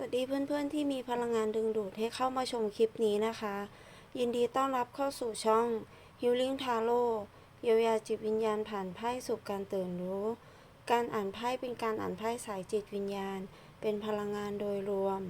สวัสดีเพื่อนๆที่มีพลังงานดึงดูดให้เข้ามาชมคลิปนี้นะคะ ยินดีต้อนรับเข้าสู่ช่อง Healing Tarot เยียวยาจิตวิญญาณผ่านไพ่สู่การตื่นรู้ การอ่านไพ่เป็นการอ่านไพ่สายจิตวิญญาณ เป็นพลังงานโดยรวม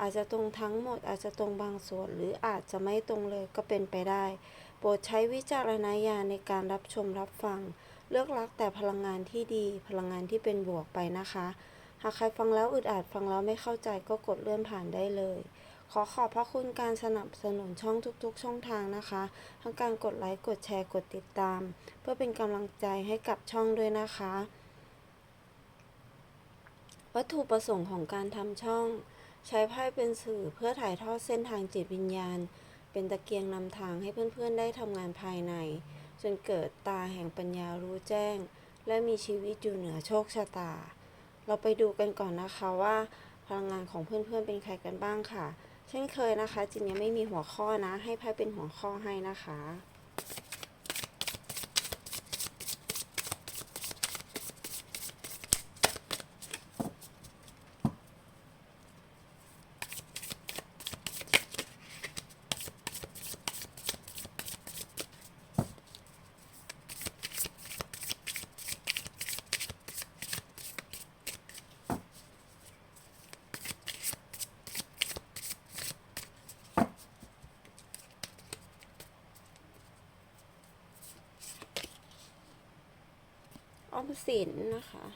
อาจจะตรงทั้งหมดอาจจะตรงบางส่วน หรืออาจจะไม่ตรงเลยก็เป็นไปได้ โปรดใช้วิจารณญาณในการรับชมรับฟัง เลือกรักแต่พลังงานที่ดี พลังงานที่เป็นบวกไปนะคะ หากใครฟังแล้วอึดอัดฟังแล้วไม่เข้าใจก็กดเลื่อนผ่านได้เลย ขอขอบพระคุณการสนับสนุนช่องทุกๆ ช่องทางนะคะ ทั้งการกดไลค์ กดแชร์ กดติดตาม เพื่อเป็นกำลังใจให้กับช่องด้วยนะคะ วัตถุประสงค์ของการทำช่อง ใช้ไพ่เป็นสื่อเพื่อถ่ายทอดเส้นทางจิตวิญญาณ เป็นตะเกียงนำทางให้เพื่อนๆ ได้ทำงานภายใน จนเกิดตาแห่งปัญญารู้แจ้ง และมีชีวิตอยู่เหนือโชคชะตา เราไปดูกันก่อนนะคะว่าพลังงานของเพื่อนๆเป็นใครกันบ้างค่ะ เช่นเคยนะคะจินยังไม่มีหัวข้อนะ ให้ไพ่เป็นหัวข้อให้นะคะ มสินนะคะ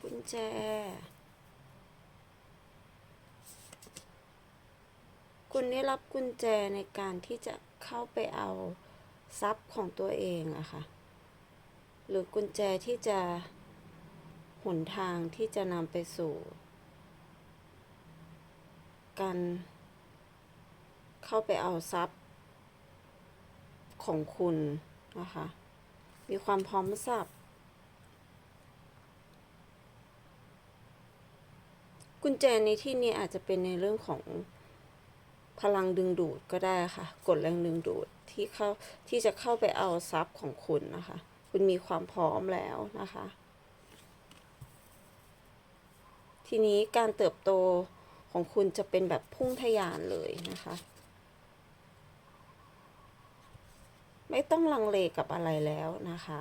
กุญแจ คุณได้รับกุญแจในการที่จะเข้าไปเอาทรัพย์ของตัวเองอะค่ะ หรือกุญแจที่จะหนทางที่จะนำไปสู่ การเข้าไปเอาทรัพย์ ของคุณนะคะ มีความพร้อมสับกุญแจในที่นี้อาจจะเป็นในเรื่องของพลังดึงดูดก็ได้ค่ะ กดแรงดึงดูดที่เข้าที่จะเข้าไปเอาทรัพย์ของคุณนะคะ คุณมีความพร้อมแล้วนะคะ ทีนี้การเติบโตของคุณจะเป็นแบบพุ่งทะยานเลยนะคะ ไม่ต้องลังเลกับอะไรแล้วนะคะ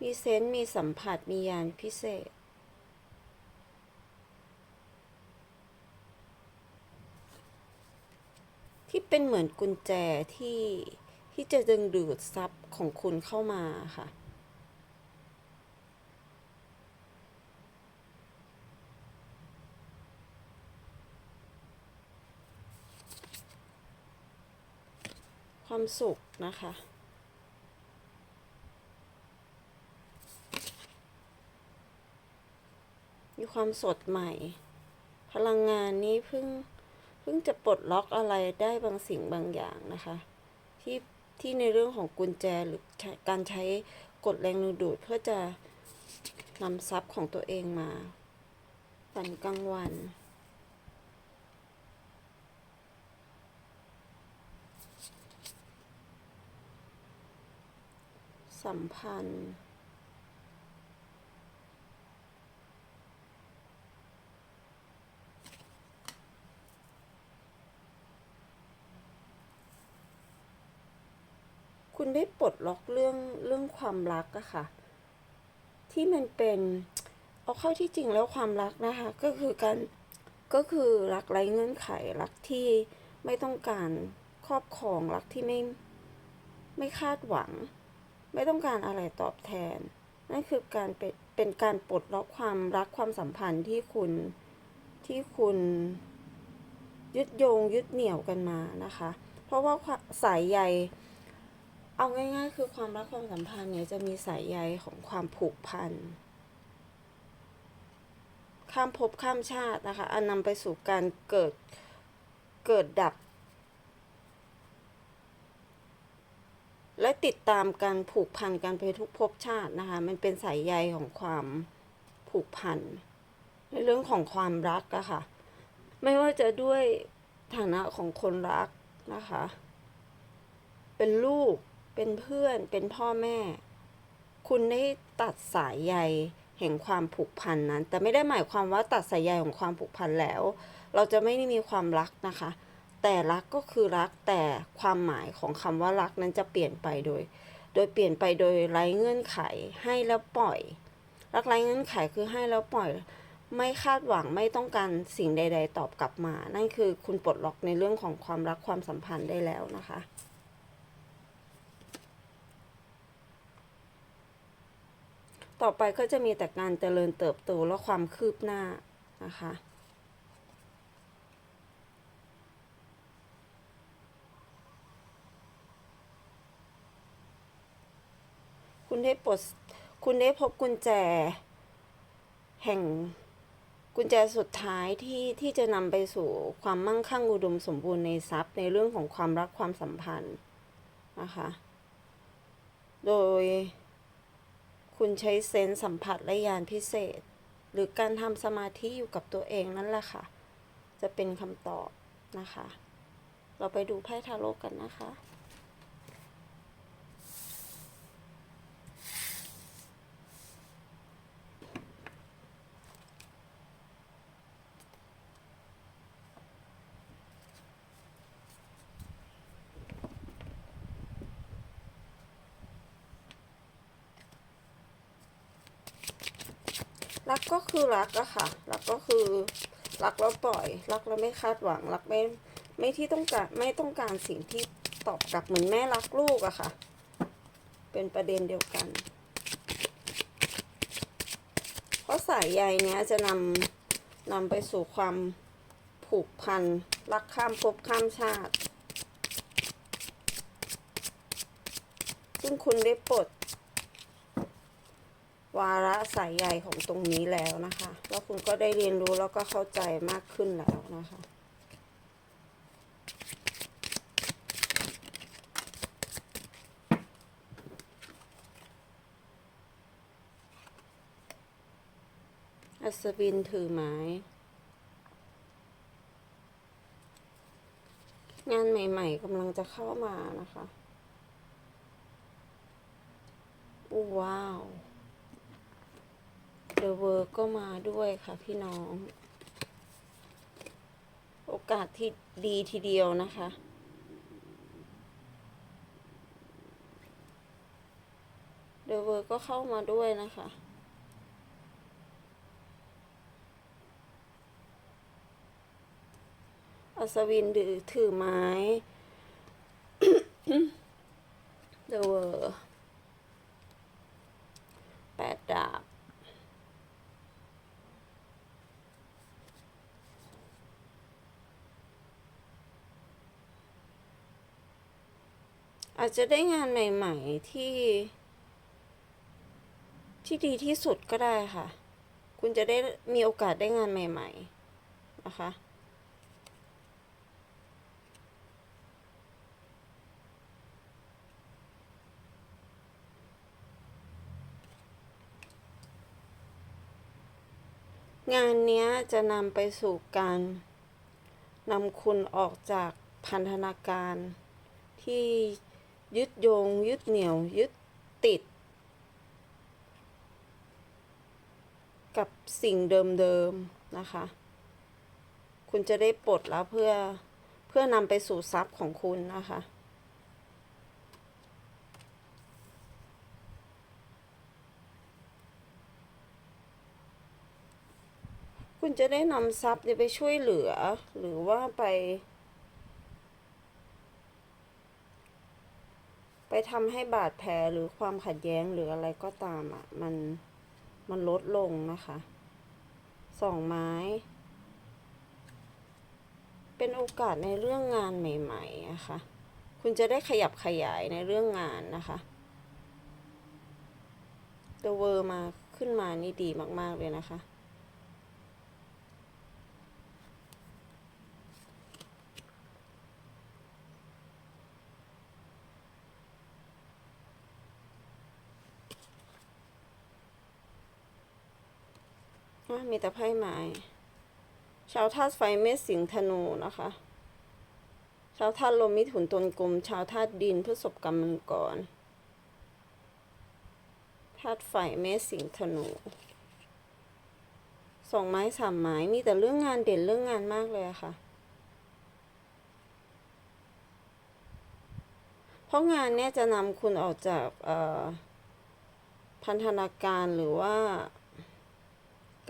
มีเซนส์มีสัมผัส มียานพิเศษที่เป็นเหมือนกุญแจที่ ที่จะดึงดูดทรัพย์ของคุณเข้ามาค่ะความสุขนะคะ มีความสดใหม่ พลังงานนี้เพิ่ง เพิ่งจะปลดล็อกอะไรได้บางสิ่งบางอย่างนะคะ ที่ ที่ในเรื่องของกุญแจหรือการใช้กดแรงดึงดูดเพื่อจะนำทรัพย์ของตัวเองมาฝันกลางวันสัมพันธ์ ณได้ปลดล็อกเรื่องเรื่องความรักอะค่ะ ที่มันเป็นเอาเข้าที่จริงแล้วความรักนะคะ ก็คือการก็คือรักไร้เงื่อนไขรักที่ไม่ต้องการครอบครองรักที่ไม่ไม่คาดหวัง ไม่ต้องการอะไรตอบแทน นั่นคือการเป็นเป็นการปลดล็อกความรักความสัมพันธ์ที่คุณที่คุณยึดโยงยึดเหนี่ยวกันมานะคะ เพราะว่าสายใย เอาง่ายๆ คือความรักความสัมพันธ์เนี่ยจะมีสายใยของความผูกพันข้ามภพข้ามชาตินะคะ อันนำไปสู่การเกิดเกิดดับ และติดตามการผูกพันกันไปทุกภพชาตินะคะ มันเป็นสายใยของความผูกพันในเรื่องของความรักอะค่ะ ไม่ว่าจะด้วยฐานะของคนรักนะคะ เป็นลูก เป็นเพื่อน เป็นพ่อแม่ คุณได้ตัดสายใยแห่งความผูกพันนั้น แต่ไม่ได้หมายความว่าตัดสายใยของความผูกพันแล้ว เราจะไม่ได้มีความรักนะคะ แต่รักก็คือรักแต่ความหมายของคำว่ารักนั้นจะเปลี่ยนไปโดย โดยเปลี่ยนไปโดยไร้เงื่อนไขให้แล้วปล่อย รักไร้เงื่อนไขคือให้แล้วปล่อย ไม่คาดหวังไม่ต้องการสิ่งใด ๆ ตอบกลับมา นั่นคือคุณปลดล็อกในเรื่องของความรักความสัมพันธ์ได้แล้วนะคะ ต่อไปก็จะมีแต่การเจริญเติบโตและความคืบหน้านะคะคุณได้ปลดคุณได้พบกุญแจ แห่งกุญแจสุดท้ายที่ที่จะนำไปสู่ความมั่งคั่งอุดมสมบูรณ์ในทรัพย์ในเรื่องของความรักความสัมพันธ์นะคะ โดย คุณใช้เซนส์สัมผัสและยานพิเศษ หรือการทำสมาธิอยู่กับตัวเองนั่นแหละค่ะ จะเป็นคำตอบนะคะ เราไปดูไพ่ทาโร่กันนะคะ รักก็คือรักอะค่ะ รักก็คือรักแล้วปล่อย รักแล้วไม่คาดหวัง รักไม่ไม่ที่ต้องการไม่ต้องการสิ่งที่ตอบกลับเหมือนแม่รักลูกอะค่ะ เป็นประเด็นเดียวกัน เพราะสายใยเนี้ยจะนำนำไปสู่ความผูกพัน รักข้ามภพข้ามชาติ ซึ่งคุณได้ปลด วาระสายใยของตรงนี้แล้วนะคะ แล้วคุณก็ได้เรียนรู้แล้วก็เข้าใจมากขึ้นแล้วนะคะอัศวินถือไม้งานใหม่ ๆกำลังจะเข้ามานะคะอู้ว้าว เดอะเวิร์ก็มาด้วยค่ะพี่น้อง โอกาสที่ดีทีเดียวนะคะ เดอะเวิร์ก็เข้ามาด้วยนะคะ อัศวินถือถือไม้ เดอะเวอร์ปดดาบ อา จจะได้งานใหม่ๆที่ ที่ดีที่สุดก็ได้ค่ะ คุณจะได้มีโอกาสได้งานใหม่ ๆ นะคะงานนี้จะนำไปสู่การนำคุณออกจากพันธนาการที่ ยึดโยง ยึดเหนี่ยว ยึดติด กับสิ่งเดิมๆนะคะ คุณจะได้ปลดแล้วเพื่อเพื่อนำไปสู่ทรัพย์ของคุณนะคะคุณจะได้นำทรัพย์ไปช่วยเหลือ หรือว่าไป ไป ทำให้บาดแผลหรือความขัดแย้งหรืออะไรก็ตามอะ มันมันลดลงนะคะสองไม้ เป็นโอกาสในเรื่องงานใหม่ๆนะคะ คุณจะได้ขยับขยายในเรื่องงานนะคะตัวเวอร์มาขึ้นมานี่ดีมากๆเลยนะคะ มีแต่ไพ่ไม้ ชาวธาตุไฟเมษสิงห์ธนูนะคะ ชาวธาตุลมมิถุนตุลกลม ชาวธาตุดินพฤษภกรรมมังกรธาตุไฟเมษสิงห์ธนูสองไม้สามไม้มีแต่เรื่องงานเด่นเรื่องงานมากเลยอะค่ะ เพราะงานเนี่ยจะนำคุณออกจากพันธนาการหรือว่า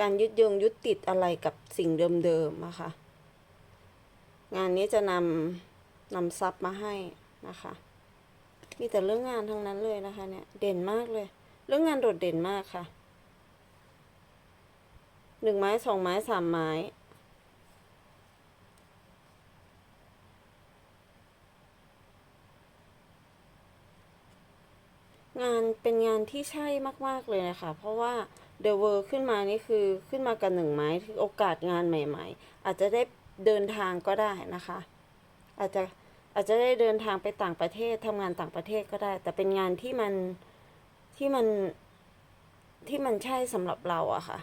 การยึดโยงยึดติดอะไรกับสิ่งเดิมๆอะคะ งานนี้จะนำนำทรัพย์มาให้นะคะ มีแต่เรื่องงานทั้งนั้นเลยนะคะเนี่ยเด่นมากเลย เรื่องงานโดดเด่นมากค่ะหนึ่งไม้สองไม้สามไม้งานเป็นงานที่ใช่มาก ๆ เลยนะคะ เพราะว่า The World ขึ้นมานี่คือขึ้นมากับหนึ่งไม้โอกาสงานใหม่ ๆ อาจจะได้เดินทางก็ได้นะคะ อาจจะอาจจะได้เดินทางไปต่างประเทศทำงานต่างประเทศก็ได้ แต่เป็นงานที่มันที่มันที่มันใช่สำหรับเราอะค่ะ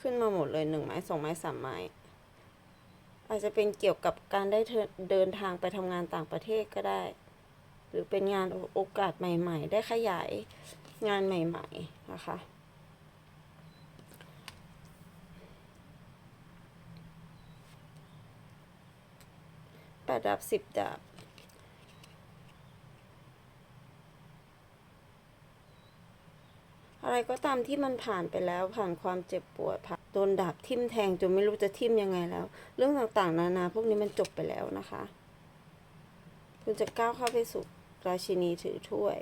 ขึ้นมาหมดเลยหนึ่งไม้สองไม้สามไม้อาจจะเป็นเกี่ยวกับการได้เทินเดินทางไปทำงานต่างประเทศก็ได้ หรือเป็นงานโอกาสใหม่ ๆ ได้ขยาย งานใหม่ ๆ นะคะ แปดดาบสิบดาบอะไรก็ตามที่มันผ่านไปแล้วผ่านความเจ็บปวดผ่านโดนดาบทิ่มแทงจนไม่รู้จะทิ่มยังไงแล้ว เรื่องต่างๆ นานาพวกนี้มันจบไปแล้วนะคะ คุณจะก้าวเข้าไปสู่ราชินีถือถ้วย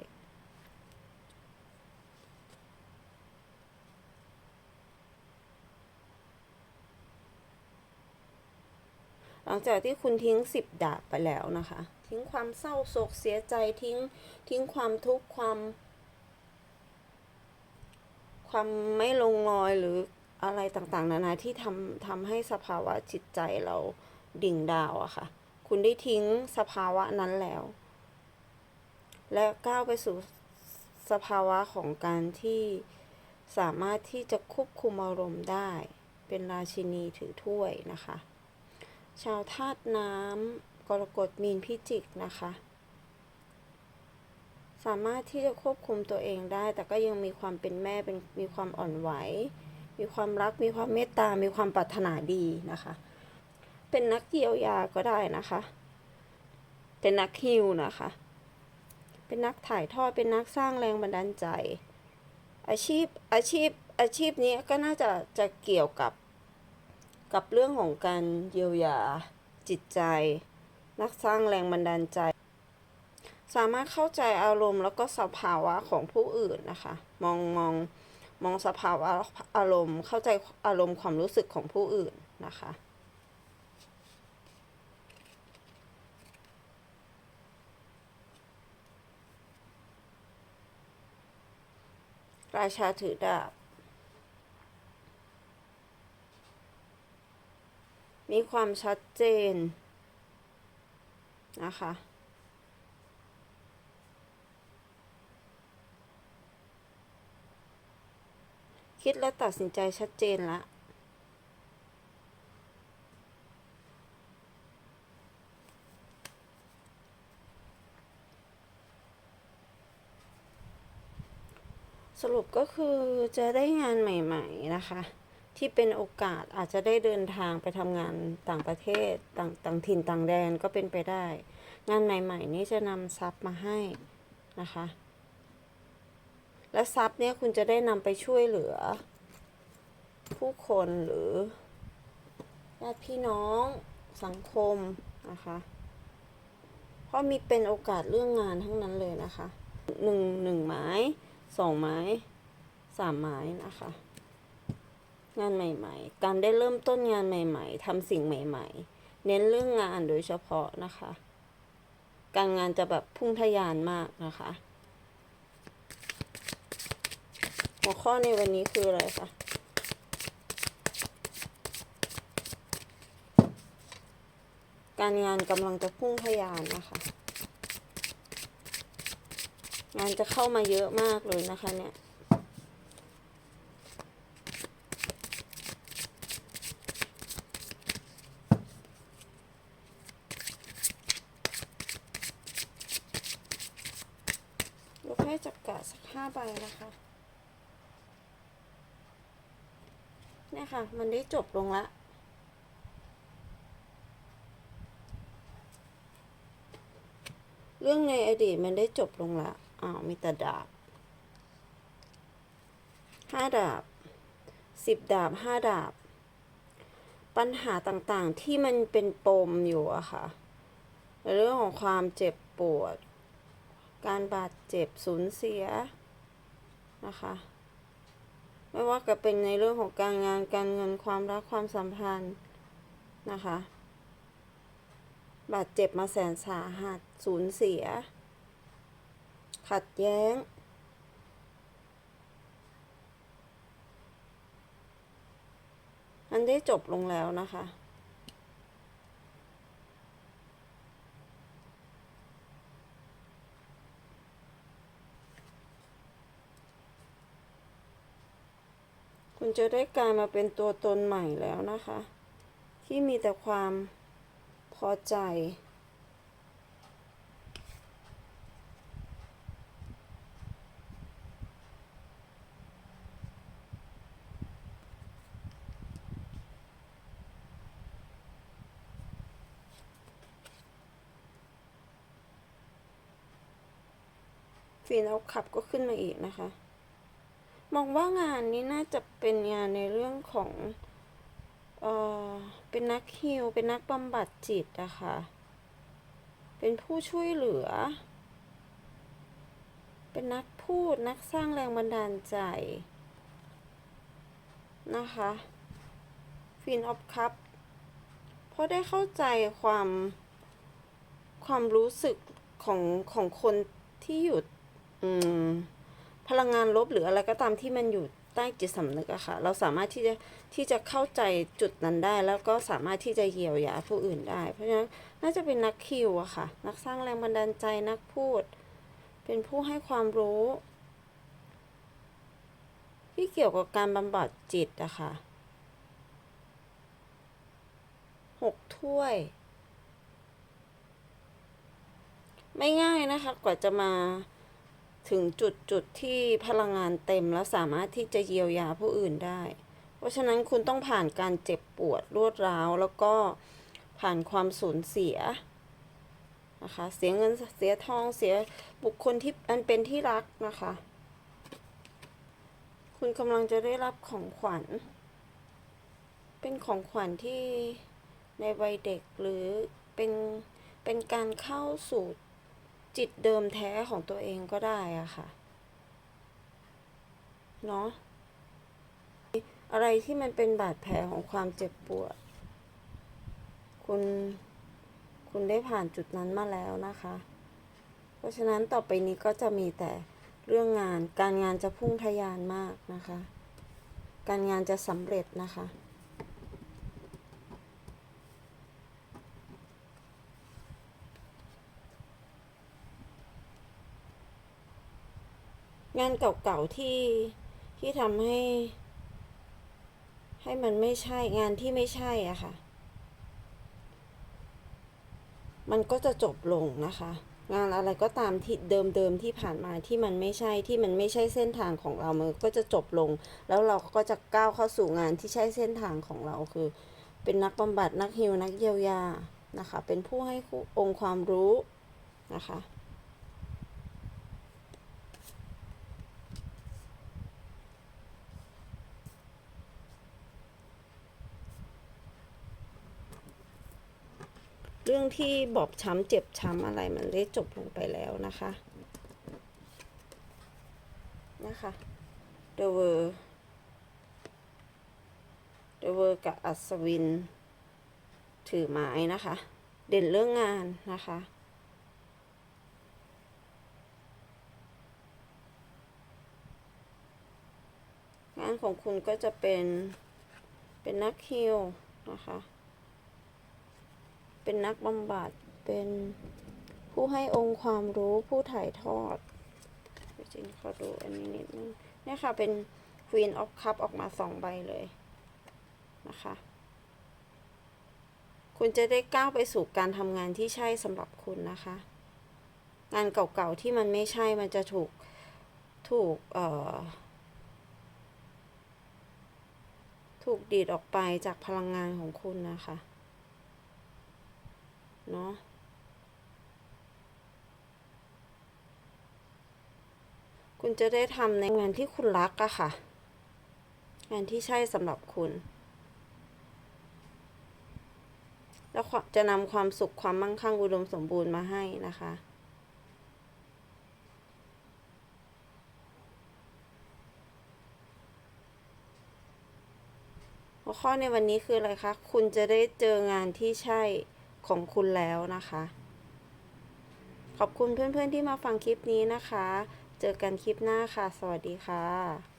หลังจากที่คุณทิ้งสิบดาบไปแล้วนะคะ ทิ้งความเศร้าโศกเสียใจทิ้งทิ้งความทุกข์ความ ความไม่ลงรอยหรืออะไรต่างๆ นานาที่ทำทำให้สภาวะจิตใจเราดิ่งดาวอะค่ะ คุณได้ทิ้งสภาวะนั้นแล้ว และก้าวไปสู่สภาวะของการที่สามารถที่จะควบคุมอารมณ์ได้ เป็นราชินีถือถ้วยนะคะ ชาวธาตุน้ำกรกฎมีนพิจิกนะคะ สามารถที่จะควบคุมตัวเองได้ แต่ก็ยังมีความเป็นแม่เป็นมีความอ่อนไหว มีความรักมีความเมตตา มีความปรารถนาดีนะคะ เป็นนักเยียวยาก็ได้นะคะ เป็นนักฮิวนะคะ เป็นนักถ่ายทอดเป็นนักสร้างแรงบันดาลใจ อาชีพอาชีพอาชีพนี้ก็น่าจะจะเกี่ยวกับ กับเรื่องของการเยียวยาจิตใจ นักสร้างแรงบันดาลใจ สามารถเข้าใจอารมณ์แล้วก็สภาวะของผู้อื่นนะคะ มองมองมองสภาวะอารมณ์ เข้าใจอารมณ์ความรู้สึกของผู้อื่นนะคะราชาถือดาบ มีความชัดเจนนะคะ คิดและตัดสินใจชัดเจนละสรุปก็คือจะได้งานใหม่ ๆ นะคะ ที่เป็นโอกาสอาจจะได้เดินทางไปทำงานต่างประเทศต่างต่างถิ่นต่างแดนก็เป็นไปได้ งานใหม่ ๆ นี้จะนำทรัพย์มาให้นะคะ และทรัพย์เนี้ยคุณจะได้นำไปช่วยเหลือ ผู้คนหรือญาติพี่น้องสังคมนะคะเพราะมีเป็นโอกาสเรื่องงานทั้งนั้นเลยนะคะหนึ่งหนึ่งไม้สองไม้สามไม้นะคะ งานใหม่ ๆ การได้เริ่มต้นงานใหม่ ๆทำสิ่งใหม่ ๆ เน้นเรื่องงานโดยเฉพาะนะคะ การงานจะแบบพุ่งทะยานมากนะคะ หัวข้อในวันนี้คืออะไรคะการงานกำลังจะพุ่งทะยานนะคะ งานจะเข้ามาเยอะมากเลยนะคะเนี่ย จักกะสักห้าใบนะคะเนี่ยค่ะ มันได้จบลงละเรื่องในอดีตมันได้จบลงละอ้าวมีแต่ดาบห้าดาบสิบดาบห้าดาบ ปัญหาต่างๆที่มันเป็นปมอยู่อะค่ะในเรื่องของความเจ็บปวด การบาดเจ็บสูญเสียนะคะ ไม่ว่าจะเป็นในเรื่องของการงานการเงินความรักความสัมพันธ์นะคะ บาดเจ็บมาแสนสาหัสสูญเสีย ขัดแย้งมันได้จบลงแล้วนะคะ คุณจะได้กลายมาเป็นตัวตนใหม่แล้วนะคะ ที่มีแต่ความพอใจ ฟีนเอาขับก็ขึ้นมาอีกนะคะ มองว่างานนี้น่าจะเป็นงานในเรื่องของเอ่อเป็นนักฮิลเป็นนักบำบัดจิตอะค่ะ เป็นผู้ช่วยเหลือ เป็นนักพูดนักสร้างแรงบันดาลใจ นะคะฟินออฟคัพเพราะได้เข้าใจความความรู้สึกของของคนที่อยู่ อืม พลังงานลบหรืออะไรก็ตามที่มันอยู่ใต้จิตสำนึกอะค่ะ เราสามารถที่จะที่จะเข้าใจจุดนั้นได้ แล้วก็สามารถที่จะเยียวยาผู้อื่นได้ เพราะฉะนั้นน่าจะเป็นนักคิวอะค่ะ นักสร้างแรงบันดาลใจนักพูด เป็นผู้ให้ความรู้ ที่เกี่ยวกับการบำบัดจิตอะค่ะหกถ้วย ไม่ง่ายนะคะกว่าจะมา ถึงจุดจุดที่พลังงานเต็มแล้วสามารถที่จะเยียวยาผู้อื่นได้ เพราะฉะนั้นคุณต้องผ่านการเจ็บปวดรวดร้าวแล้วก็ผ่านความสูญเสียนะคะ เสียเงินเสียทองเสียบุคคลที่อันเป็นที่รักนะคะ คุณกำลังจะได้รับของขวัญ เป็นของขวัญที่ในวัยเด็กหรือเป็นเป็นการเข้าสู่ จิตเดิมแท้ของตัวเองก็ได้อะค่ะ เนาะอะไรที่มันเป็นบาดแผลของความเจ็บปวด คุณคุณได้ผ่านจุดนั้นมาแล้วนะคะ เพราะฉะนั้นต่อไปนี้ก็จะมีแต่เรื่องงาน การงานจะพุ่งทะยานมากนะคะ การงานจะสำเร็จนะคะ งานเก่าๆที่ที่ทำให้ ให้มันไม่ใช่งานที่ไม่ใช่อะค่ะ มันก็จะจบลงนะคะ งานอะไรก็ตามที่เดิมๆที่ผ่านมาที่มันไม่ใช่ที่มันไม่ใช่เส้นทางของเรามันก็จะจบลง แล้วเราก็จะก้าวเข้าสู่งานที่ใช่เส้นทางของเราคือ เป็นนักบำบัดนักฮิวนักเยียวยานะคะ เป็นผู้ให้องค์ความรู้นะคะ เรื่องที่บอบช้ำเจ็บช้ำอะไรมันได้จบลงไปแล้วนะคะ นะคะ The w o r The w o r กับอัศวิน ถือไม้นะคะ เด่นเรื่องงานนะคะงานของคุณก็จะเป็นเป็นนักฮิลนะคะ เป็นนักบำบัด เป็นผู้ให้องค์ความรู้ ผู้ถ่ายทอดจริงขอดูอันนี้นิดนึงเนี่ยค่ะ เป็น Queen of Cup ออกมาสองใบเลยนะคะ คุณจะได้ก้าวไปสู่การทำงานที่ใช่สำหรับคุณนะคะ งานเก่าๆที่มันไม่ใช่ มันจะถูก ถูก เอ่อ ถูกดีดออกไปจากพลังงานของคุณนะคะ เนาะคุณจะได้ทำในงานที่คุณรักอะค่ะ งานที่ใช่สำหรับคุณ แล้วจะนำความสุขความมั่งคั่งอุดมสมบูรณ์มาให้นะคะหัวข้อในวันนี้คืออะไรคะ คุณจะได้เจองานที่ใช่ ของคุณแล้วนะคะ ขอบคุณเพื่อนๆที่มาฟังคลิปนี้นะคะ เจอกันคลิปหน้าค่ะ สวัสดีค่ะ